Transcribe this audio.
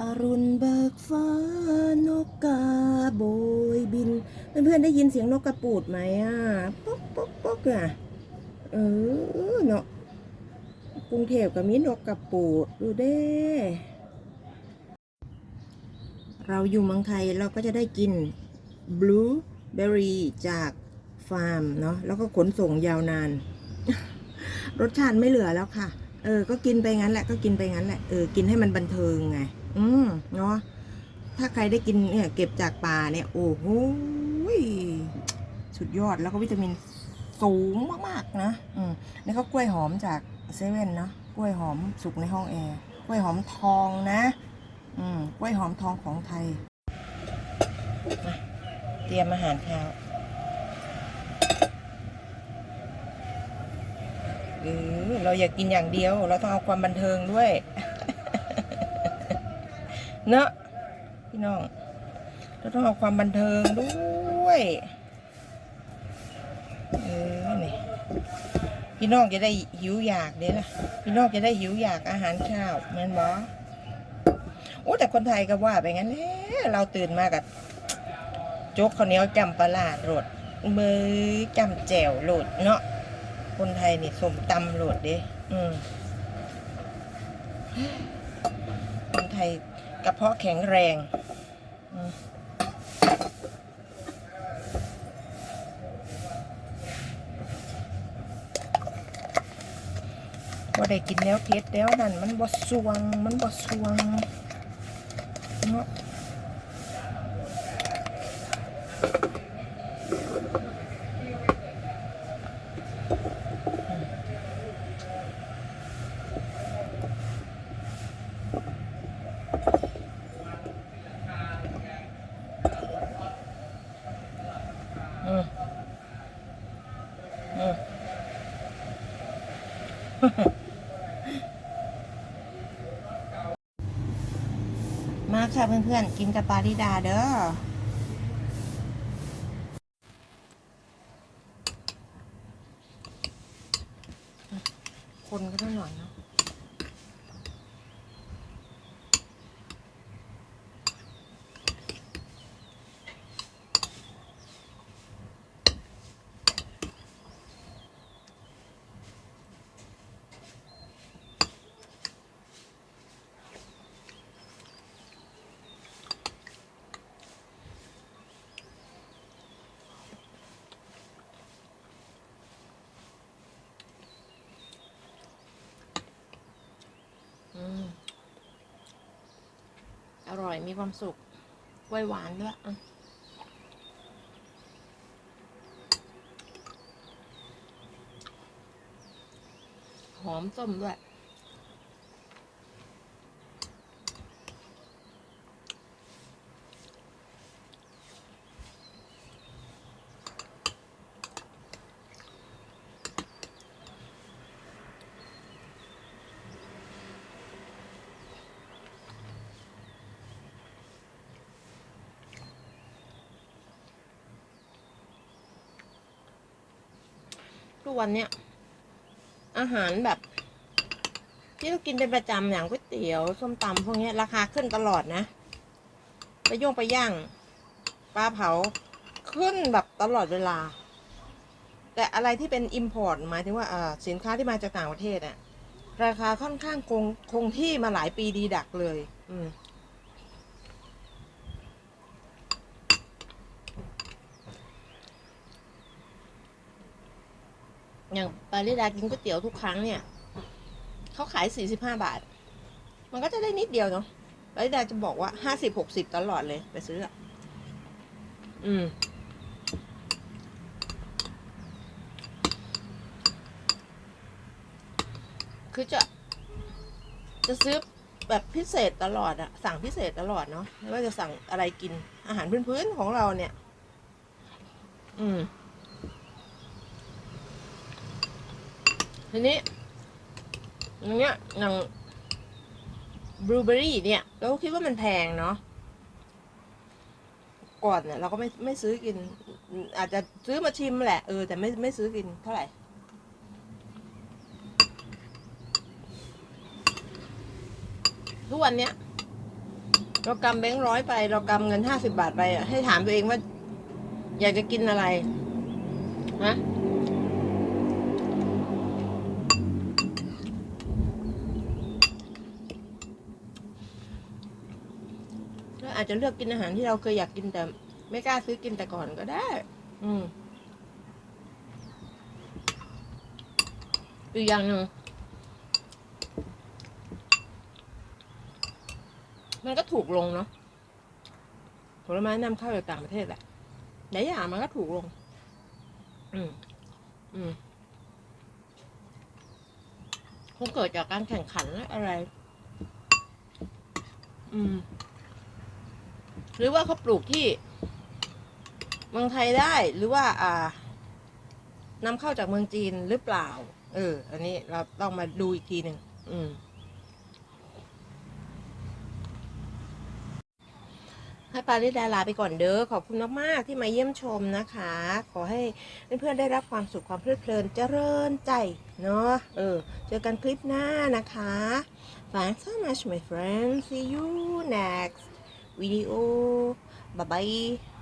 อรุณเบิกฟ้านกกาโบยบิน เพื่อนๆได้ยินเสียงนกกระปูดไหมอะป๊อกป๊อกป๊อกอะเออเนาะกรุงเทพก็มีนกกระปูดดูเด้เราอยู่เมืองไทยเราก็จะได้กินบลูเบอรี่จากฟาร์มเนาะแล้วก็ขนส่งยาวนาน รสชาติไม่เหลือแล้วค่ะ เออ ก็กินไปงั้นแหละก็กินไปงั้นแหละเออกินให้มันบันเทิงไง อืมเนาะถ้าใครได้กินเนี่ยเก็บจากป่าเนี่ย โอ้โหสุดยอดแล้วก็วิตามินสูงมากๆนะอืมนี่ก็กล้วยหอมจากเซเว่นเนาะกล้วยหอมสุกในห้องแอร์กล้วยหอมทองนะ อืมกล้วยหอมทองของไทยมาเตรียมอาหารเช้าเออเราอยากกินอย่างเดียว เราต้องเอาความบันเทิงด้วย เนอะพี่น้องเราต้องเอาความบันเทิงด้วยเออนี่พี่น้องจะได้หิวอยากเด้ล่ะพี่น้องจะได้หิวอยากอาหารเช้าแม่นบอโอ้แต่คนไทยก็ว่าไปงั้นแหละเราตื่นมากับโจ๊กข้าวเหนียวจำปลาร้าโรดมือจำแจ่วโหลดเนาะคนไทยนี่สมตำโหลดเด้อืมคนไทย กระเพาะแข็งแรงอืมว่าได้กินแล้วเพชรแล้วนั่น มันบดสวง มันบดสวงเนาะอืมอืม มาค่ะเพื่อนๆ กินกับปาริดาเด้อคนก็ต้องหน่อยนะ อร่อยมีความสุขกล้วยหวานด้วยอะหอมส้มด้วย ทุกวันเนี้ยอาหารแบบที่เรากินเป็นประจำอย่างก๋วยเตี๋ยวส้มตำพวกนี้ราคาขึ้นตลอดนะไปย่งไปย่างปลาเผาขึ้นแบบตลอดเวลา แต่อะไรที่เป็นอิมพอร์ตหมายถึงว่าอ่าสินค้าที่มาจากต่างประเทศอะราคาค่อนข้างคงคงที่มาหลายปีดีดักเลย อืม อย่างปาริดากินก๋วยเตี๋ยวทุกครั้งเนี่ยเขาขายสี่สิบห้าบาท มันก็จะได้นิดเดียวเนาะปาริดาจะบอกว่าห้าสิบหกสิบตลอดเลยไปซื้ออะอืมคือจะจะซื้อแบบพิเศษตลอดอะสั่งพิเศษตลอดเนาะไม่ว่าจะสั่งอะไรกินอาหารพื้นๆของเราเนี่ย อืม ทีนี้อย่างเงี้ยอย่างบลูเบอรี่เนี่ย เราคิดว่ามันแพงเนาะก่อนเนี่ยเราก็ไม่ไม่ซื้อกิน อาจจะซื้อมาชิมแหละเออแต่ไม่ไม่ซื้อกินเท่าไหร่ทุกวันเนี้ยเรากำแบงค์ร้อยไป เรากำเงินห้าสิบาทไปอะให้ถามตัวเองว่า อยากจะกินอะไรฮะ อาจจะเลือกกินอาหารที่เราเคยอยากกินแต่ ไม่กล้าซื้อกินแต่ก่อนก็ได้ อืมอีกอย่างหนึ่งมันก็ถูกลงเนาะผลไม้นำเข้าจากต่างประเทศแหละหลายอย่างมันก็ถูกลง อืม อืมคงเกิดจากการแข่งขันและอะไร อืม หรือว่าเขาปลูกที่เมืองไทยได้หรือว่า อ่านำเข้าจากเมืองจีนหรือเปล่า เออ อันนี้เราต้องมาดูอีกทีหนึ่งอืมให้ปาริดาลาไปก่อนเด้อขอบคุณมากๆที่มาเยี่ยมชมนะคะ ขอให้เพื่อนๆได้รับความสุขความเพลิดเพลินเจริญใจเนาะเออ เจอกันคลิปหน้านะคะ Thanks so much my friends see you next video. Oh, bye-bye!